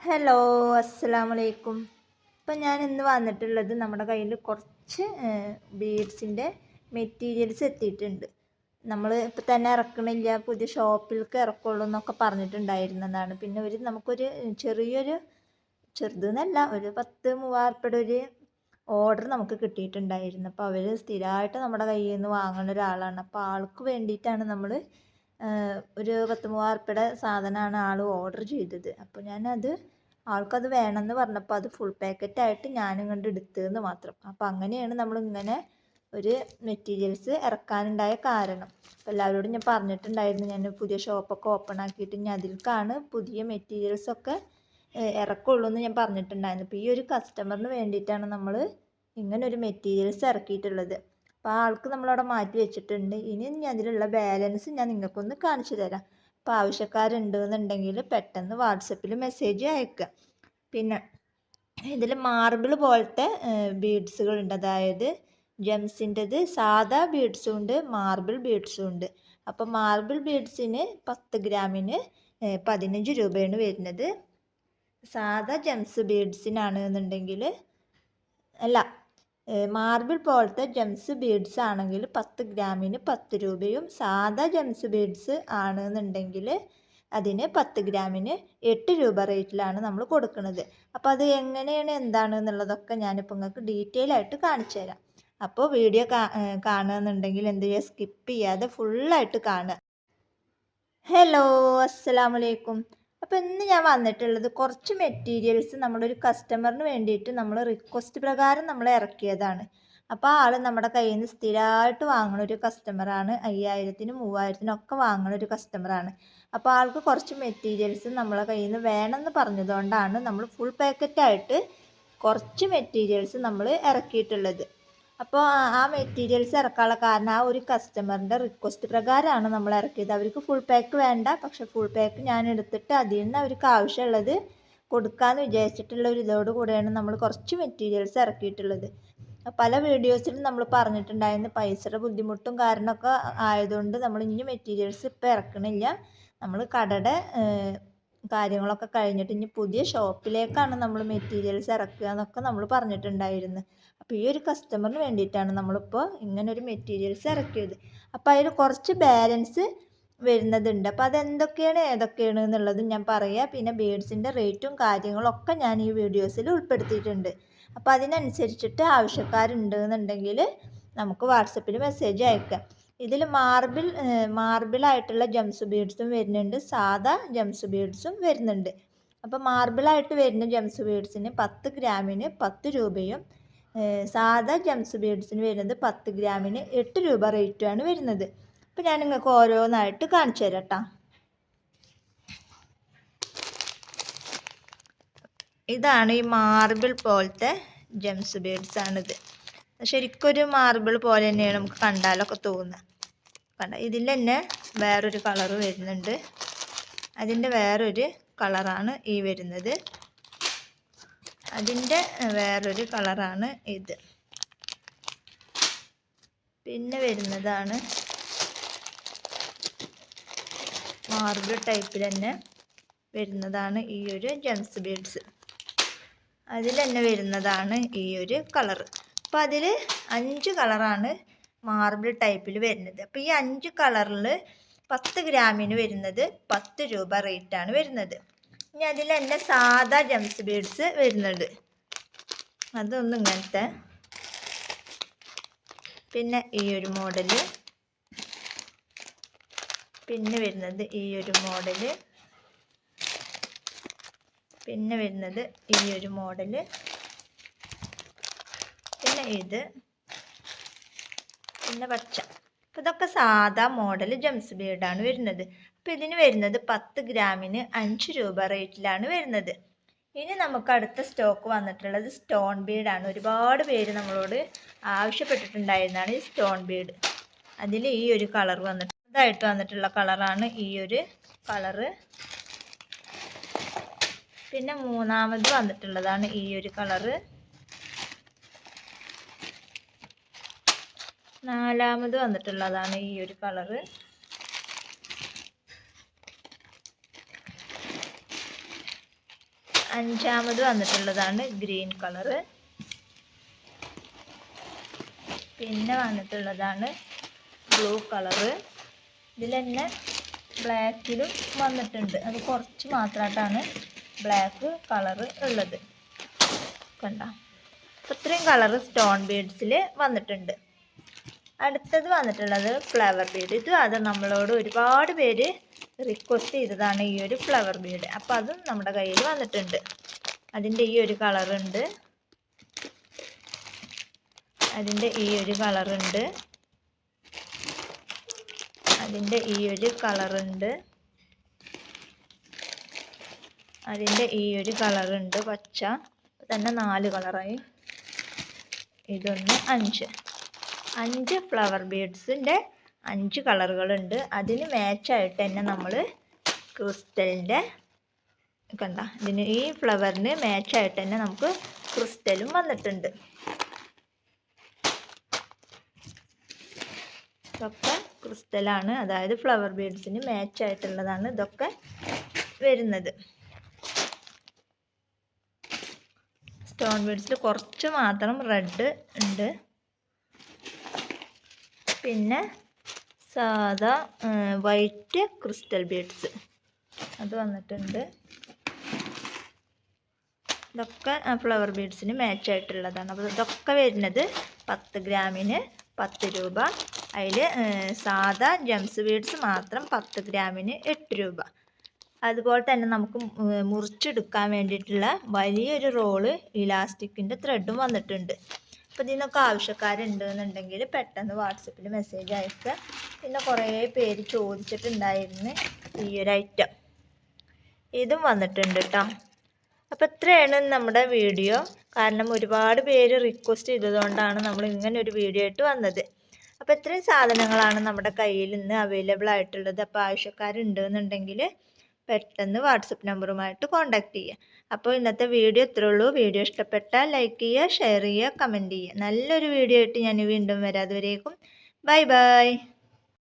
Hello അസ്സലാമു അലൈക്കും ഇപ്പം ഞാൻ ഇന്ന് വന്നിട്ടുള്ളത് നമ്മുടെ കയ്യിൽ കുറച്ച് ബീഡ്സിന്റെ മെറ്റീരിയൽസ് എത്തിയിട്ടുണ്ട്. നമ്മൾ ഇപ്പം തന്നെ ഇറക്കണില്ല പുതിയ ഷോപ്പിലേക്ക് ഇറക്കുള്ളൂ എന്നൊക്കെ പറഞ്ഞിട്ടുണ്ടായിരുന്നതാണ്. പിന്നെ ഒരു നമുക്കൊരു ചെറിയൊരു ചെറുതെന്നല്ല ഒരു പത്ത് മൂവായിരപ്പയുടെ ഒരു ഓർഡർ നമുക്ക് കിട്ടിയിട്ടുണ്ടായിരുന്നു. അപ്പോൾ അവർ സ്ഥിരമായിട്ട് നമ്മുടെ കയ്യിൽ നിന്ന് വാങ്ങുന്ന ഒരാളാണ്. അപ്പോൾ ആൾക്ക് വേണ്ടിയിട്ടാണ് നമ്മൾ ഒരു പത്ത് മൂവായിരം സാധനമാണ് ആൾ ഓർഡർ ചെയ്തത്. അപ്പോൾ ഞാനത് ആൾക്കത് വേണമെന്ന് പറഞ്ഞപ്പോൾ അത് ഫുൾ പാക്കറ്റായിട്ട് ഞാനും കണ്ട് എടുത്തതെന്ന് മാത്രം. അപ്പോൾ അങ്ങനെയാണ് നമ്മൾ ഇങ്ങനെ ഒരു മെറ്റീരിയൽസ് ഇറക്കാനുണ്ടായ കാരണം. അപ്പോൾ എല്ലാവരോടും ഞാൻ പറഞ്ഞിട്ടുണ്ടായിരുന്നു ഞാൻ പുതിയ ഷോപ്പൊക്കെ ഓപ്പൺ ആക്കിയിട്ട് ഇനി അതിൽക്കാണ് പുതിയ മെറ്റീരിയൽസൊക്കെ ഇറക്കുള്ളൂ എന്ന് ഞാൻ പറഞ്ഞിട്ടുണ്ടായിരുന്നു. അപ്പോൾ ഈ ഒരു കസ്റ്റമറിന് വേണ്ടിയിട്ടാണ് നമ്മൾ ഇങ്ങനെ ഒരു മെറ്റീരിയൽസ് ഇറക്കിയിട്ടുള്ളത്. അപ്പോൾ ആ ആൾക്ക് നമ്മളവിടെ മാറ്റി വെച്ചിട്ടുണ്ട്. ഇനി ഞാൻ അതിലുള്ള ബാലൻസ് ഞാൻ നിങ്ങൾക്കൊന്ന് കാണിച്ചു തരാം. അപ്പോൾ ആവശ്യക്കാരുണ്ട് എന്നുണ്ടെങ്കിൽ പെട്ടെന്ന് വാട്സപ്പിൽ മെസ്സേജ് അയക്കുക പിന്നെ ഇതിൽ മാർബിൾ പോലത്തെ ബീഡ്സുകളുണ്ട് അതായത് ജെംസിന്റെത് സാധാ ബീഡ്സും ഉണ്ട് മാർബിൾ ബീഡ്സും ഉണ്ട്. അപ്പോൾ മാർബിൾ ബീഡ്സിന് പത്ത് ഗ്രാമിന് പതിനഞ്ച് രൂപയാണ് വരുന്നത്. സാധാ ജെംസ് ബീഡ്സിനാണ് എന്നുണ്ടെങ്കിൽ അല്ല മാർബിൾ പോലത്തെ ജെംസ് ബീഡ്സ് ആണെങ്കിൽ പത്ത് ഗ്രാമിന് പത്ത് രൂപയും സാധാ ജെംസ് ബീഡ്സ് ആണെന്നുണ്ടെങ്കിൽ അതിന് പത്ത് ഗ്രാമിന് എട്ട് രൂപ റേറ്റിലാണ് നമ്മൾ കൊടുക്കുന്നത്. അപ്പോൾ അത് എങ്ങനെയാണ് എന്താണ് എന്നുള്ളതൊക്കെ ഞാനിപ്പോൾ നിങ്ങൾക്ക് ഡീറ്റെയിൽ ആയിട്ട് കാണിച്ചു തരാം. അപ്പോൾ വീഡിയോ കാണുകയെന്നുണ്ടെങ്കിൽ എന്ത് ചെയ്യുക? സ്കിപ്പ് ചെയ്യാതെ ഫുള്ളായിട്ട് കാണുക. ഹലോ അസ്സലാമലൈക്കും അപ്പോൾ ഇന്ന് ഞാൻ വന്നിട്ടുള്ളത് കുറച്ച് മെറ്റീരിയൽസ് നമ്മളൊരു കസ്റ്റമറിന് വേണ്ടിയിട്ട് നമ്മൾ റിക്വസ്റ്റ് പ്രകാരം നമ്മൾ ഇറക്കിയതാണ്. അപ്പോൾ ആൾ നമ്മുടെ കയ്യിൽ നിന്ന് സ്ഥിരമായിട്ട് വാങ്ങുന്ന ഒരു കസ്റ്റമറാണ് അയ്യായിരത്തിനും മൂവായിരത്തിനും ഒക്കെ വാങ്ങുന്ന ഒരു കസ്റ്റമറാണ് അപ്പോൾ ആൾക്ക് കുറച്ച് മെറ്റീരിയൽസ് നമ്മളെ കയ്യിൽ നിന്ന് വേണമെന്ന് പറഞ്ഞതുകൊണ്ടാണ് നമ്മൾ ഫുൾ പാക്കറ്റായിട്ട് കുറച്ച് മെറ്റീരിയൽസ് നമ്മൾ ഇറക്കിയിട്ടുള്ളത്. അപ്പോൾ ആ മെറ്റീരിയൽസ് ഇറക്കാനുള്ള കാരണം ആ ഒരു കസ്റ്റമറിന്റെ റിക്വസ്റ്റ് പ്രകാരമാണ് നമ്മൾ ഇറക്കിയത്. അവർക്ക് ഫുൾ പാക്ക് വേണ്ട. പക്ഷെ ഫുൾ പാക്ക് ഞാൻ എടുത്തിട്ട് അതിൽ നിന്ന് അവർക്ക് ആവശ്യമുള്ളത് കൊടുക്കാമെന്ന് വിചാരിച്ചിട്ടുള്ള ഒരു ഇതോട് കൂടെയാണ് നമ്മൾ കുറച്ച് മെറ്റീരിയൽസ് ഇറക്കിയിട്ടുള്ളത്. പല വീഡിയോസിലും നമ്മൾ പറഞ്ഞിട്ടുണ്ടായിരുന്നു പൈസയുടെ ബുദ്ധിമുട്ടും കാരണമൊക്കെ ആയതുകൊണ്ട് നമ്മൾ ഇനി മെറ്റീരിയൽസ് ഇപ്പോൾ ഇറക്കണില്ല. നമ്മൾ കടയുടെ കാര്യങ്ങളൊക്കെ കഴിഞ്ഞിട്ട് ഇനി പുതിയ ഷോപ്പിലേക്കാണ് നമ്മൾ മെറ്റീരിയൽസ് ഇറക്കുക എന്നൊക്കെ നമ്മൾ പറഞ്ഞിട്ടുണ്ടായിരുന്നു. അപ്പോൾ ഈ ഒരു കസ്റ്റമറിന് വേണ്ടിയിട്ടാണ് നമ്മളിപ്പോൾ ഇങ്ങനെ ഒരു മെറ്റീരിയൽസ് ഇറക്കിയത്. അപ്പോൾ അതിൽ കുറച്ച് ബാലൻസ് വരുന്നതുണ്ട്. അപ്പോൾ അതെന്തൊക്കെയാണ് ഏതൊക്കെയാണ് എന്നുള്ളത് ഞാൻ പറയാം. പിന്നെ ബീഡ്സിന്റെ റേറ്റും കാര്യങ്ങളൊക്കെ ഞാൻ ഈ വീഡിയോസിൽ ഉൾപ്പെടുത്തിയിട്ടുണ്ട്. അപ്പോൾ അതിനനുസരിച്ചിട്ട് ആവശ്യക്കാരുണ്ട് എന്നുണ്ടെങ്കിൽ നമുക്ക് വാട്സപ്പിൽ മെസ്സേജ് അയക്കാം. ഇതിൽ മാർബിൾ മാർബിളായിട്ടുള്ള ജംസ് ബീഡ്സും വരുന്നുണ്ട്. സാധാ ജംസ് ബീഡ്സും വരുന്നുണ്ട്. അപ്പോൾ മാർബിളായിട്ട് വരുന്ന ജംസ് ബീഡ്സിന് പത്ത് ഗ്രാമിന് പത്ത് രൂപയും സാധാ ജംസ് ബീഡ്സിന് വരുന്നത് പത്ത് ഗ്രാമിന് എട്ട് രൂപ റേറ്റുമാണ് വരുന്നത്. അപ്പോൾ ഞാൻ നിങ്ങൾക്ക് ഓരോന്നായിട്ട് കാണിച്ചു തരാം ഇതാണ് ഈ മാർബിൾ പോലത്തെ ജംസ് ബീഡ്സ് ആണിത്. ശരിക്കൊരു മാർബിൾ പോലെ തന്നെയാണ് നമുക്ക് കണ്ടാലൊക്കെ തോന്നുക കണ്ട ഇതിൽ തന്നെ വേറൊരു കളർ വരുന്നുണ്ട്. അതിന്റെ വേറൊരു കളറാണ് ഈ വരുന്നത്. അതിന്റെ വേറൊരു കളറാണ് ഇത്. പിന്നെ വരുന്നതാണ് മാർബിൾ ടൈപ്പിൽ തന്നെ വരുന്നതാണ് ഈ ഒരു ജെംസ് ബീഡ്സ് അതിൽ തന്നെ വരുന്നതാണ് ഈ ഒരു കളർ അപ്പോൾ അതിൽ അഞ്ച് കളറാണ് മാർബിൾ ടൈപ്പിൽ വരുന്നത്. അപ്പോൾ ഈ അഞ്ച് കളറിൽ പത്ത് ഗ്രാമിന് വരുന്നത് പത്ത് രൂപ റേറ്റാണ് വരുന്നത്. ഇനി അതിൽ എന്റെ സാധാ ജംസ് ബീഡ്സ് വരുന്നുണ്ട് അതൊന്നും ഇങ്ങനത്തെ. പിന്നെ ഈ ഒരു മോഡൽ പിന്നെ വരുന്നത് ഈ ഒരു മോഡൽ പിന്നെ വരുന്നത് ഈ ഒരു മോഡൽ ഇത് പിന്നെ പച്ച. അപ്പോൾ ഇതൊക്കെ സാധാ മോഡൽ ജംസ് ബീഡാണ് വരുന്നത്. അപ്പോൾ ഇതിന് വരുന്നത് പത്ത് ഗ്രാമിന് അഞ്ച് രൂപ റേറ്റിലാണ് വരുന്നത്. ഇനി നമുക്ക് അടുത്ത സ്റ്റോക്ക് വന്നിട്ടുള്ളത് സ്റ്റോൺ ബീഡാണ് ഒരുപാട് പേര് നമ്മളോട് ആവശ്യപ്പെട്ടിട്ടുണ്ടായിരുന്നതാണ് ഈ സ്റ്റോൺ ബീഡ് അതിൽ ഈ ഒരു കളർ വന്നിട്ട് ഇതായിട്ട് വന്നിട്ടുള്ള കളറാണ് ഈ ഒരു കളറ് പിന്നെ മൂന്നാമത് വന്നിട്ടുള്ളതാണ് ഈ ഒരു കളറ് നാലാമത് വന്നിട്ടുള്ളതാണ് ഈ ഒരു കളറ് അഞ്ചാമത് വന്നിട്ടുള്ളതാണ് ഗ്രീൻ കളറ് പിന്നെ വന്നിട്ടുള്ളതാണ് ബ്ലൂ കളറ് ഇതിൽ തന്നെ ബ്ലാക്കിലും വന്നിട്ടുണ്ട്. അത് കുറച്ച് മാത്രമായിട്ടാണ് ബ്ലാക്ക് കളറ് ഉള്ളത്. കണ്ട? ഇത്രയും കളറ് സ്റ്റോൺ ബീഡ്സിൽ വന്നിട്ടുണ്ട്. അടുത്തത് വന്നിട്ടുള്ളത് ഫ്ലവർ ബീഡ് ഇത് അത് നമ്മളോട് ഒരുപാട് പേര് റിക്വസ്റ്റ് ചെയ്തതാണ് ഈ ഒരു ഫ്ലവർ ബീഡ് അപ്പോൾ അതും നമ്മുടെ കയ്യിൽ വന്നിട്ടുണ്ട്. അതിന്റെ ഈ ഒരു കളറുണ്ട് അതിന്റെ ഈ ഒരു കളറുണ്ട് അതിന്റെ ഈ ഒരു കളറുണ്ട് അതിന്റെ ഈ ഒരു കളറുണ്ട് പച്ച. തന്നെ നാല് കളറായി ഇതൊന്ന് അഞ്ച്. അഞ്ച് ഫ്ലവർ ബീഡ്സിന്റെ അഞ്ച് കളറുകളുണ്ട്. അതിന് മാച്ചായിട്ട് തന്നെ നമ്മൾ ക്രിസ്റ്റലിന്റെ കണ്ട? ഇതിന് ഈ ഫ്ലവറിന് മാച്ചായിട്ട് തന്നെ നമുക്ക് ക്രിസ്റ്റലും വന്നിട്ടുണ്ട്. ഇതൊക്കെ ക്രിസ്റ്റലാണ് അതായത് ഫ്ലവർ ബീഡ്സിന് മാച്ചായിട്ടുള്ളതാണ് ഇതൊക്കെ വരുന്നത്. സ്റ്റോൺ ബീഡ്സിൽ കുറച്ച് മാത്രം റെഡ് ഉണ്ട്. പിന്നെ സാധാ വൈറ്റ് ക്രിസ്റ്റൽ ബീഡ്സ്. അത് വന്നിട്ടുണ്ട്. ഇതൊക്കെ ഫ്ലവർ ബീഡ്സിന് മാച്ച് ആയിട്ടുള്ളതാണ്. അപ്പോൾ ഇതൊക്കെ വരുന്നത് പത്ത് ഗ്രാമിന് പത്ത് രൂപ. അതിൽ സാധാ ജംസ് ബീഡ്സ് മാത്രം പത്ത് ഗ്രാമിന് എട്ട് രൂപ. അതുപോലെ തന്നെ നമുക്ക് മുറിച്ചെടുക്കാൻ വേണ്ടിയിട്ടുള്ള വലിയൊരു റോൾ ഇലാസ്റ്റിക്കിന്റെ ത്രെഡും വന്നിട്ടുണ്ട്. അപ്പോൾ ഇതിനൊക്കെ ആവശ്യക്കാരുണ്ട് എന്നുണ്ടെങ്കിൽ പെട്ടെന്ന് വാട്സപ്പിൽ മെസ്സേജ് അയക്കുക. പിന്നെ കുറേ പേര് ചോദിച്ചിട്ടുണ്ടായിരുന്നു ഈ ഒരു ഐറ്റം ഇതും വന്നിട്ടുണ്ട് കേട്ടോ അപ്പോൾ ഇത്രയാണ് നമ്മുടെ വീഡിയോ കാരണം ഒരുപാട് പേര് റിക്വസ്റ്റ് ചെയ്തതുകൊണ്ടാണ് നമ്മൾ ഇങ്ങനെ ഒരു വീഡിയോ ആയിട്ട് വന്നത്. അപ്പോൾ ഇത്രയും സാധനങ്ങളാണ് നമ്മുടെ കയ്യിൽ ഇന്ന് അവൈലബിൾ ആയിട്ടുള്ളത്. അപ്പോൾ ആവശ്യക്കാരുണ്ട് എന്നുണ്ടെങ്കിൽ പെട്ടെന്ന് വാട്സപ്പ് നമ്പറുമായിട്ട് കോൺടാക്ട് ചെയ്യുക. അപ്പോൾ ഇന്നത്തെ വീഡിയോ ഇത്രേ ഉള്ളൂ. വീഡിയോ ഇഷ്ടപ്പെട്ടാൽ ലൈക്ക് ചെയ്യുക ഷെയർ ചെയ്യുക കമന്റ് ചെയ്യുക. നല്ലൊരു വീഡിയോ ആയിട്ട് ഞാൻ വീണ്ടും വരാം. അതുവരേക്കും ബൈ ബൈ